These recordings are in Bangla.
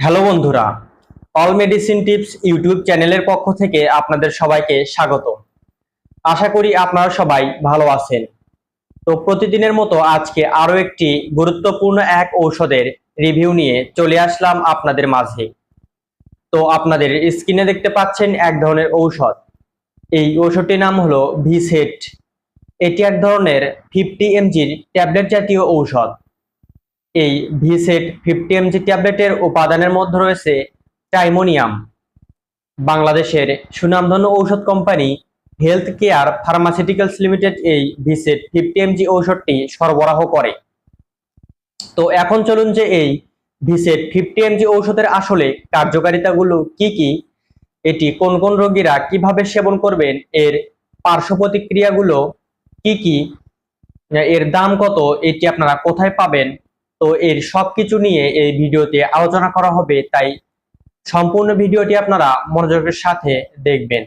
হ্যালো বন্ধুরা অল মেডিসিন টিপস ইউটিউব চ্যানেলের পক্ষ থেকে আপনাদের সবাইকে স্বাগত। আশা করি আপনারা সবাই ভালো আছেন। তো প্রতিদিনের মতো আজকে আরও একটি গুরুত্বপূর্ণ এক ঔষধের রিভিউ নিয়ে চলে আসলাম আপনাদের মাঝে। তো আপনাদের স্ক্রিনে দেখতে পাচ্ছেন এক ধরনের ঔষধ। এই ঔষধটির নাম হলো ভিসেট এটি এক ধরনের ফিফটি এমজির ট্যাবলেট জাতীয় ঔষধ। এই ভিসেট ফিফটি এমজি ট্যাবলেটের উপাদানের মধ্যে রয়েছে টাইমোনিয়াম বাংলাদেশের সুনামধন্য ঔষধ company health care pharmaceuticals limited এই ভিসেট ফিফটি এমজি ঔষধটি সরবরাহ করে। তো এখন চলুন যে এই ভিসেট ফিফটি এমজি ঔষধের আসলে কার্যকারিতাগুলো কি কি, এটি কোন কোন রোগীরা কীভাবে সেবন করবেন, এর পার্শ্ব প্রতিক্রিয়াগুলো কি কি, এর দাম কত, এটি আপনারা কোথায় পাবেন তো এর সবকিছু নিয়ে এই ভিডিওতে আলোচনা করা হবে, তাই সম্পূর্ণ ভিডিওটি আপনারা মনোযোগের সাথে দেখবেন।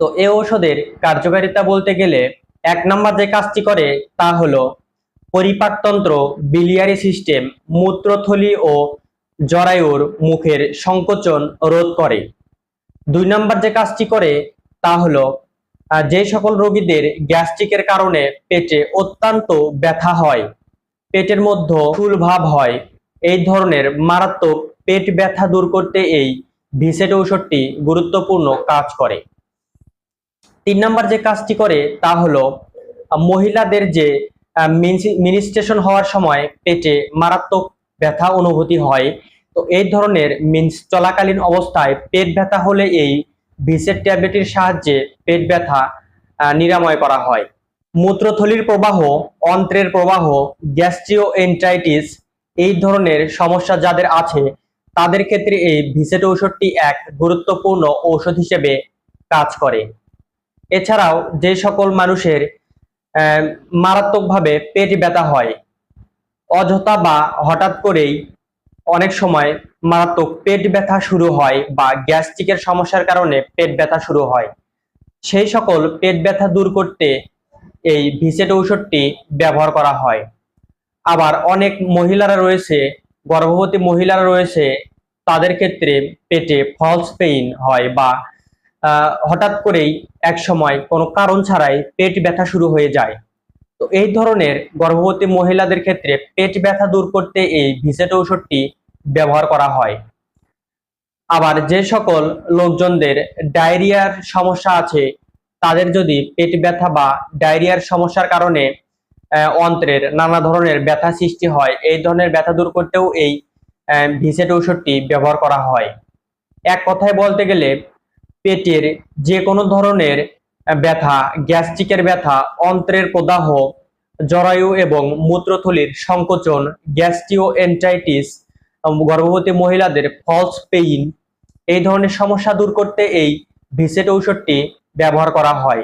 তো এই ঔষধের কার্যকারিতা বলতে গেলে এক নম্বর যে কাজটি করে তা হলো পরিপাকতন্ত্র বিলিয়ারি সিস্টেম মূত্রথলি ও জরায়ুর মুখের সংকোচন রোধ করে। দুই নম্বর যে কাজটি করে তা হলো যে সকল রোগীদের গ্যাস্ট্রিকের কারণে পেটে অত্যন্ত ব্যথা হয় পেটের মধ্যে ফুল ভাব হয়। এই ধরনের মারাত্মক পেট ব্যথা দূর করতে এই ভিসেট ঔষধটি গুরুত্বপূর্ণ কাজ করে। তিন নম্বর যে কাজটি করে তা হলো, মহিলাদের যে মিনিস্ট্রেশন হওয়ার সময় পেটে মারাত্মক ব্যথা অনুভূতি হয়। তো এই ধরনের মিন্স চলাকালীন অবস্থায় পেট ব্যথা হলে এই ভিসেট ট্যাবলেটের সাহায্যে পেট ব্যথা নিরাময় করা হয়। মূত্রথলির প্রবাহ, অন্ত্রের প্রবাহ গ্যাস্ট্রিও এন্টাইটিস এই ধরনের সমস্যা যাদের আছে, তাদের ক্ষেত্রে এই ভিসেট ঔষধটি এক গুরুত্বপূর্ণ ঔষধ হিসেবে কাজ করে। এছাড়াও যে সকল মানুষের মারাত্মকভাবে পেট ব্যথা হয়, অযথা বা হঠাৎ করেই অনেক সময় মারাত্মক পেট ব্যথা শুরু হয় বা গ্যাস্ট্রিকের সমস্যার কারণে পেট ব্যথা শুরু হয়। সেই সকল পেট ব্যথা দূর করতে এই ভিসেট ঔষধটি ব্যবহার করা হয়। আবার অনেক মহিলারা রয়েছে, গর্ভবতী মহিলারা রয়েছে, তাদের ক্ষেত্রে পেটে ফলস পেইন হয় বা হঠাৎ করেই এক সময় কোনো কারণ ছাড়াই পেট ব্যথা শুরু হয়ে যায়। তো এই ধরনের গর্ভবতী মহিলাদের ক্ষেত্রে পেট ব্যথা দূর করতে এই ভিসেট ঔষধটি ব্যবহার করা হয়। আবার যে সকল লোকজনদের ডায়রিয়ার সমস্যা আছে তাদের যদি পেট ব্যথা বা ডায়রিয়ার সমস্যার কারণে অন্ত্রের নানা ধরনের ব্যথা সৃষ্টি হয়, এই ধরনের ব্যথা দূর করতেও এই ভিসেট ঔষধটি ব্যবহার করা হয়। এক কথায় বলতে গেলে, পেটের যে কোনো ধরনের ব্যথা, গ্যাস্ট্রিকের ব্যথা, অন্ত্রের প্রদাহ জরায়ু এবং মূত্রথলির সংকোচন গ্যাস্ট্রিও এন্টাইটিস গর্ভবতী মহিলাদের ফলস পেইন এই ধরনের সমস্যা দূর করতে এই ভিসেট ঔষধটি ব্যবহার করা হয়।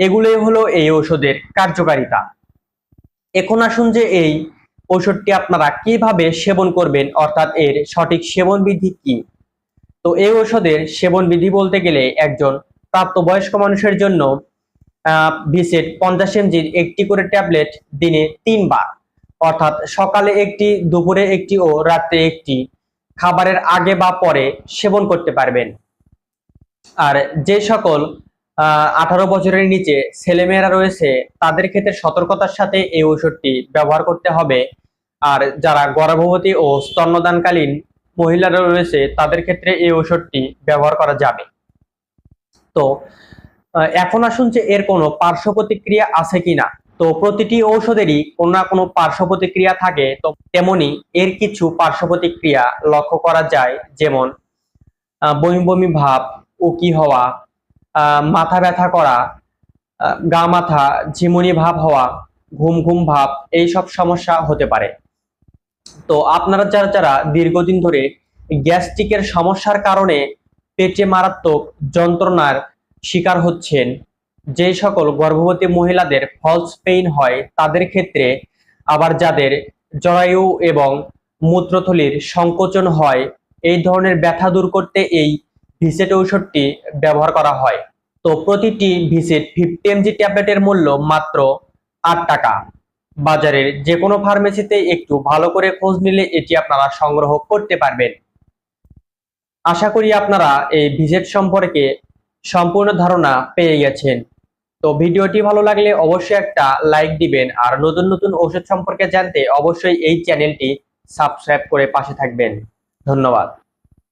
এগুলোই হলো এই ঔষধের কার্যকারিতা। এখন আসুন যে এই ঔষধটি আপনারা কীভাবে সেবন করবেন, অর্থাৎ এর সঠিক সেবন বিধি কি? তো এই ঔষধের সেবন বিধি বলতে গেলে একজন প্রাপ্তবয়স্ক মানুষের জন্য ভিসেট পঞ্চাশ এমজির একটি করে ট্যাবলেট দিনে তিনবার। অর্থাৎ সকালে একটি, দুপুরে একটি ও রাত্রে একটি খাবারের আগে বা পরে সেবন করতে পারবেন। আর যে সকল আঠারো বছরের নিচে ছেলেমেয়েরা রয়েছে, তাদের ক্ষেত্রে সতর্কতার সাথে এই ঔষধটি ব্যবহার করতে হবে। আর যারা গর্ভবতী ও স্তন্যদানকালীন মহিলারা রয়েছে, তাদের ক্ষেত্রে এই ঔষধটি ব্যবহার করা যাবে। তো এখন আসুন যে এর কোনো পার্শ্ব প্রতিক্রিয়া আছে কিনা। তো প্রতিটি ঔষধেরই কোনো না কোনো পার্শ্ব প্রতিক্রিয়া থাকে, তো তেমনি এর কিছু পার্শ্ব প্রতিক্রিয়া লক্ষ্য করা যায়, যেমন বমি বমি ভাব উকি হওয়া মাথা ব্যথা করা গা মাথা, ঝিমুনি ভাব হওয়া, ঘুম ঘুম ভাব, এই সব সমস্যা হতে পারে। তো আপনারা যারা যারা দীর্ঘদিন ধরে গ্যাস্ট্রিকের সমস্যার কারণে পেটে মারাত্মক যন্ত্রণার শিকার হচ্ছেন যে সকল গর্ভবতী মহিলাদের ফলস পেইন হয়, তাদের ক্ষেত্রে আবার যাদের জরায়ু এবং মূত্রথলির সংকোচন হয়, এই ধরনের ব্যথা দূর করতে এই ভিসেট ঔষধটি ব্যবহার করা হয়। তো প্রতিটি ভিসেট ফিফটি এমজি ট্যাবলেটের মূল্য মাত্র আট টাকা। বাজারের যে কোনো ফার্মেসিতে একটু ভালো করে খোঁজ নিলে এটি আপনারা সংগ্রহ করতে পারবেন। আশা করি আপনারা এই ভিজিট সম্পর্কে সম্পূর্ণ ধারণা পেয়ে গেছেন। তো ভিডিওটি ভালো লাগলে অবশ্যই একটা লাইক দিবেন আর নতুন নতুন ওষুধ সম্পর্কে জানতে অবশ্যই এই চ্যানেলটি সাবস্ক্রাইব করে পাশে থাকবেন। ধন্যবাদ।